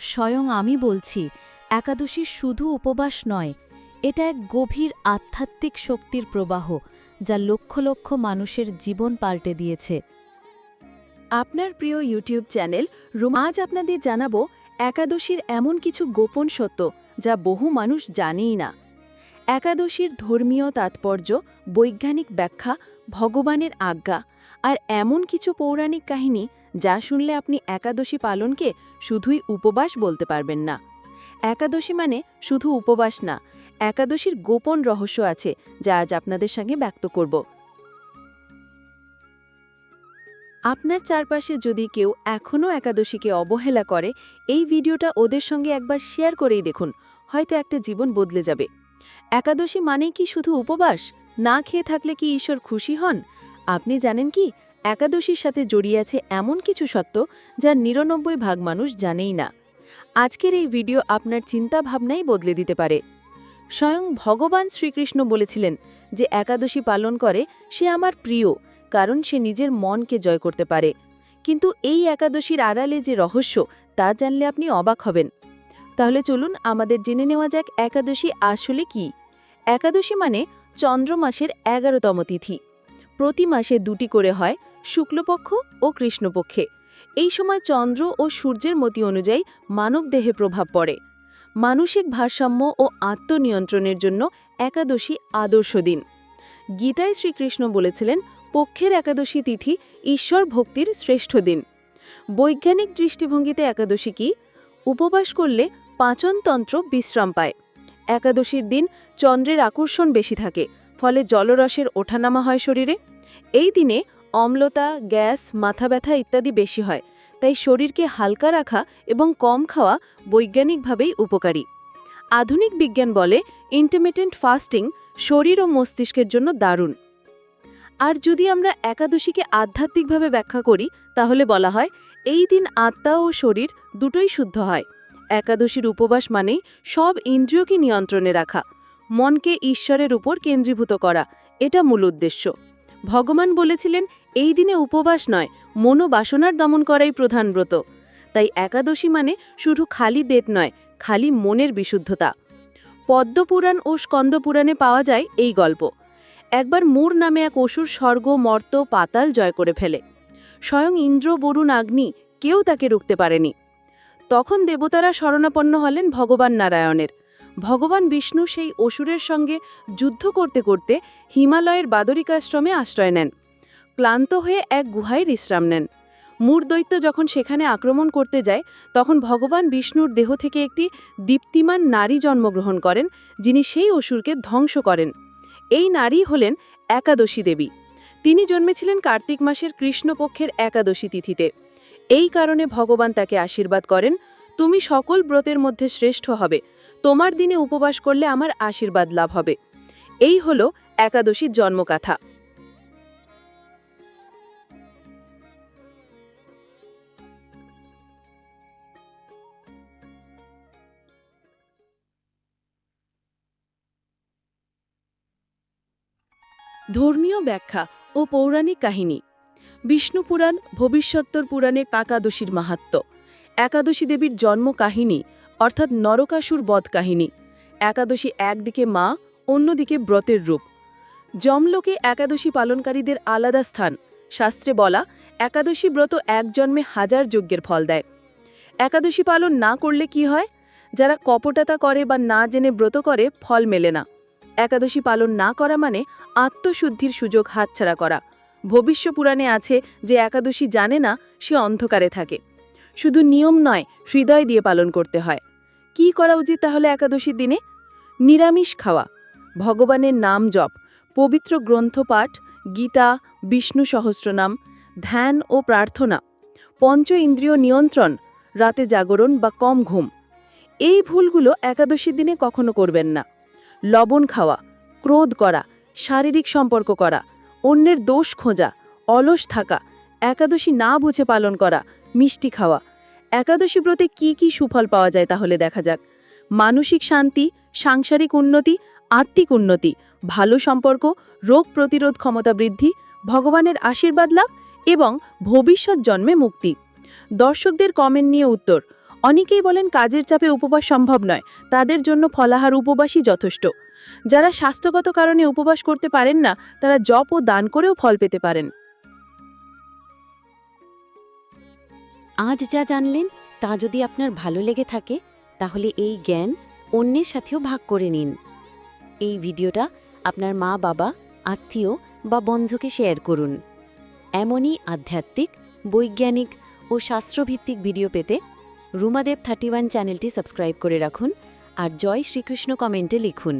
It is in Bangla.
স্বয়ং আমি বলছি, একাদশী শুধু উপবাস নয়, এটা এক গভীর আধ্যাত্মিক শক্তির প্রবাহ, যা লক্ষ লক্ষ মানুষের জীবন পাল্টে দিয়েছে। আপনার প্রিয় ইউটিউব চ্যানেল রুম, আজ আপনাদের জানাব একাদশীর এমন কিছু গোপন সত্য, যা বহু মানুষ জানেই না। একাদশীর ধর্মীয় তাৎপর্য, বৈজ্ঞানিক ব্যাখ্যা, ভগবানের আজ্ঞা আর এমন কিছু পৌরাণিক কাহিনী যা শুনলে আপনি একাদশী পালনকে শুধুই উপবাস বলতে পারবেন না। একাদশী মানে শুধু উপবাস না, একাদশীর গোপন রহস্য আছে যা আজ আপনাদের সঙ্গে ব্যক্ত করব। আপনার চারপাশে যদি কেউ এখনও একাদশীকে অবহেলা করে, এই ভিডিওটা ওদের সঙ্গে একবার শেয়ার করেই দেখুন, হয়তো একটা জীবন বদলে যাবে। একাদশী মানেই কি শুধু উপবাস? না খেয়ে থাকলে কি ঈশ্বর খুশি হন? আপনি জানেন কি? একাদশীর সাথে জড়িয়ে আছে এমন কিছু সত্য যা নিরানব্বই ভাগ মানুষ জানেই না। আজকের এই ভিডিও আপনার চিন্তা ভাবনাই বদলে দিতে পারে। স্বয়ং ভগবান শ্রীকৃষ্ণ বলেছিলেন যে একাদশী পালন করে সে আমার প্রিয়, কারণ সে নিজের মনকে জয় করতে পারে। কিন্তু এই একাদশীর আড়ালে যে রহস্য, তা জানলে আপনি অবাক হবেন। তাহলে চলুন আমাদের জেনে নেওয়া যাক একাদশী আসলে কি। একাদশী মানে চন্দ্র মাসের এগারোতম তিথি। প্রতি মাসে দুটি করে হয় শুক্লপক্ষ ও কৃষ্ণপক্ষে। এই সময় চন্দ্র ও সূর্যের মতি অনুযায়ী মানবদেহে প্রভাব পড়ে। মানসিক ভারসাম্য ও আত্মনিয়ন্ত্রণের জন্য একাদশী আদর্শ দিন। গীতায় শ্রীকৃষ্ণ বলেছিলেন, পক্ষের একাদশী তিথি ঈশ্বর ভক্তির শ্রেষ্ঠ দিন। বৈজ্ঞানিক দৃষ্টিভঙ্গিতে একাদশী কি? উপবাস করলে পাচনতন্ত্র বিশ্রাম পায়। একাদশীর দিন চন্দ্রের আকর্ষণ বেশি থাকে, ফলে জলরসের ওঠানামা হয় শরীরে। এই দিনে অম্লতা, গ্যাস, মাথা ব্যথা ইত্যাদি বেশি হয়, তাই শরীরকে হালকা রাখা এবং কম খাওয়া বৈজ্ঞানিকভাবেই উপকারী। আধুনিক বিজ্ঞান বলে ইন্টারমিটেন্ট ফাস্টিং শরীর ও মস্তিষ্কের জন্য দারুণ। আর যদি আমরা একাদশীকে আধ্যাত্মিকভাবে ব্যাখ্যা করি, তাহলে বলা হয় এই দিন আত্মা ও শরীর দুটোই শুদ্ধ হয়। একাদশীর উপবাস মানেই সব ইন্দ্রিয়কে নিয়ন্ত্রণে রাখা, মনকে ঈশ্বরের উপর কেন্দ্রীভূত করা, এটা মূল উদ্দেশ্য। ভগবান বলেছিলেন, এই দিনে উপবাস নয়, মনোবাসনার দমন করাই প্রধান ব্রত। তাই একাদশী মানে শুধু খালি দেত নয়, খালি মনের বিশুদ্ধতা। পদ্মপুরাণ ও স্কন্দপুরাণে পাওয়া যায় এই গল্প। একবার মূর নামে এক অসুর স্বর্গ, মর্ত, পাতাল জয় করে ফেলে। স্বয়ং ইন্দ্র, বরুণ, আগ্নি কেউ তাকে রুখতে পারেনি। তখন দেবতারা শরণাপন্ন হলেন ভগবান নারায়ণের। ভগবান বিষ্ণু সেই অসুরের সঙ্গে যুদ্ধ করতে করতে হিমালয়ের বাদরিকাশ্রমে আশ্রয় নেন। ক্লান্ত হয়ে এক গুহায় বিশ্রাম নেন। মূর দৈত্য যখন সেখানে আক্রমণ করতে যায়, তখন ভগবান বিষ্ণুর দেহ থেকে একটি দীপ্তিমান নারী জন্মগ্রহণ করেন, যিনি সেই অসুরকে ধ্বংস করেন। এই নারী হলেন একাদশী দেবী। তিনি জন্মেছিলেন কার্তিক মাসের কৃষ্ণপক্ষের একাদশী তিথিতে। এই কারণে ভগবান তাকে আশীর্বাদ করেন, তুমি সকল ব্রতের মধ্যে শ্রেষ্ঠ হবে। তোমার দিনে উপবাস করলে আমার আশীর্বাদ লাভ হবে। এই হল একাদশীর জন্মকাথা। ধর্মীয় ব্যাখ্যা ও পৌরাণিক কাহিনী। বিষ্ণু পুরাণ ভবিষ্যত্তর পুরাণে কাকাদশীর মাহাত্ম্য। একাদশী দেবীর জন্ম কাহিনী অর্থাৎ নরকাসুর বধ কাহিনী একাদশী একদিকে মা, অন্যদিকে ব্রতের রূপ। জমলোকে একাদশী পালনকারীদের আলাদা স্থান। শাস্ত্রে বলা, একাদশী ব্রত এক জন্মে হাজার যজ্ঞের ফল দেয়। একাদশী পালন না করলে কি হয়? যারা কপটতা করে বা না জেনে ব্রত করে, ফল মেলে না। একাদশী পালন না করা মানে আত্মশুদ্ধির সুযোগ হাতছাড়া করা। ভবিষ্য পুরাণে আছে যে একাদশী জানে না, সে অন্ধকারে থাকে। শুধু নিয়ম নয়, হৃদয় দিয়ে পালন করতে হয়। কি করা উচিত তাহলে একাদশীর দিনে? নিরামিষ খাওয়া, ভগবানের নাম জপ, পবিত্র গ্রন্থপাঠ গীতা, বিষ্ণু সহস্রনাম, ধ্যান ও প্রার্থনা, পঞ্চ ইন্দ্রিয় নিয়ন্ত্রণ, রাতে জাগরণ বা কম ঘুম। এই ভুলগুলো একাদশীর দিনে কখনো করবেন না। লবণ খাওয়া, ক্রোধ করা, শারীরিক সম্পর্ক করা, অন্যের দোষ খোঁজা, অলস থাকা, একাদশী না বুঝে পালন করা, মিষ্টি খাওয়া একাদশী ব্রতে কি কি সুফল পাওয়া যায় তাহলে দেখা যাক। মানসিক শান্তি, সাংসারিক উন্নতি, আত্মিক উন্নতি, ভালো সম্পর্ক, রোগ প্রতিরোধ ক্ষমতা বৃদ্ধি, ভগবানের আশীর্বাদ লাভ এবং ভবিষ্যৎ জন্মে মুক্তি। দর্শকদের কমেন্ট নিয়ে উত্তর, অনেকেই বলেন কাজের চাপে উপবাস সম্ভব নয়, তাদের জন্য ফলাহার উপবাসই যথেষ্ট। যারা স্বাস্থ্যগত কারণে উপবাস করতে পারেন না, তারা জপ ও দান করেও ফল পেতে পারেন। আজ যা জানলেন তা যদি আপনার ভালো লেগে থাকে, তাহলে এই জ্ঞান অন্যের সাথেও ভাগ করে নিন। এই ভিডিওটা আপনার মা, বাবা, আত্মীয় বা বন্ধুকে শেয়ার করুন। এমনই আধ্যাত্মিক, বৈজ্ঞানিক ও শাস্ত্রভিত্তিক ভিডিও পেতে রুমাদেব থার্টি চ্যানেলটি সাবস্ক্রাইব করে রাখুন আর জয় শ্রীকৃষ্ণ কমেন্টে লিখুন।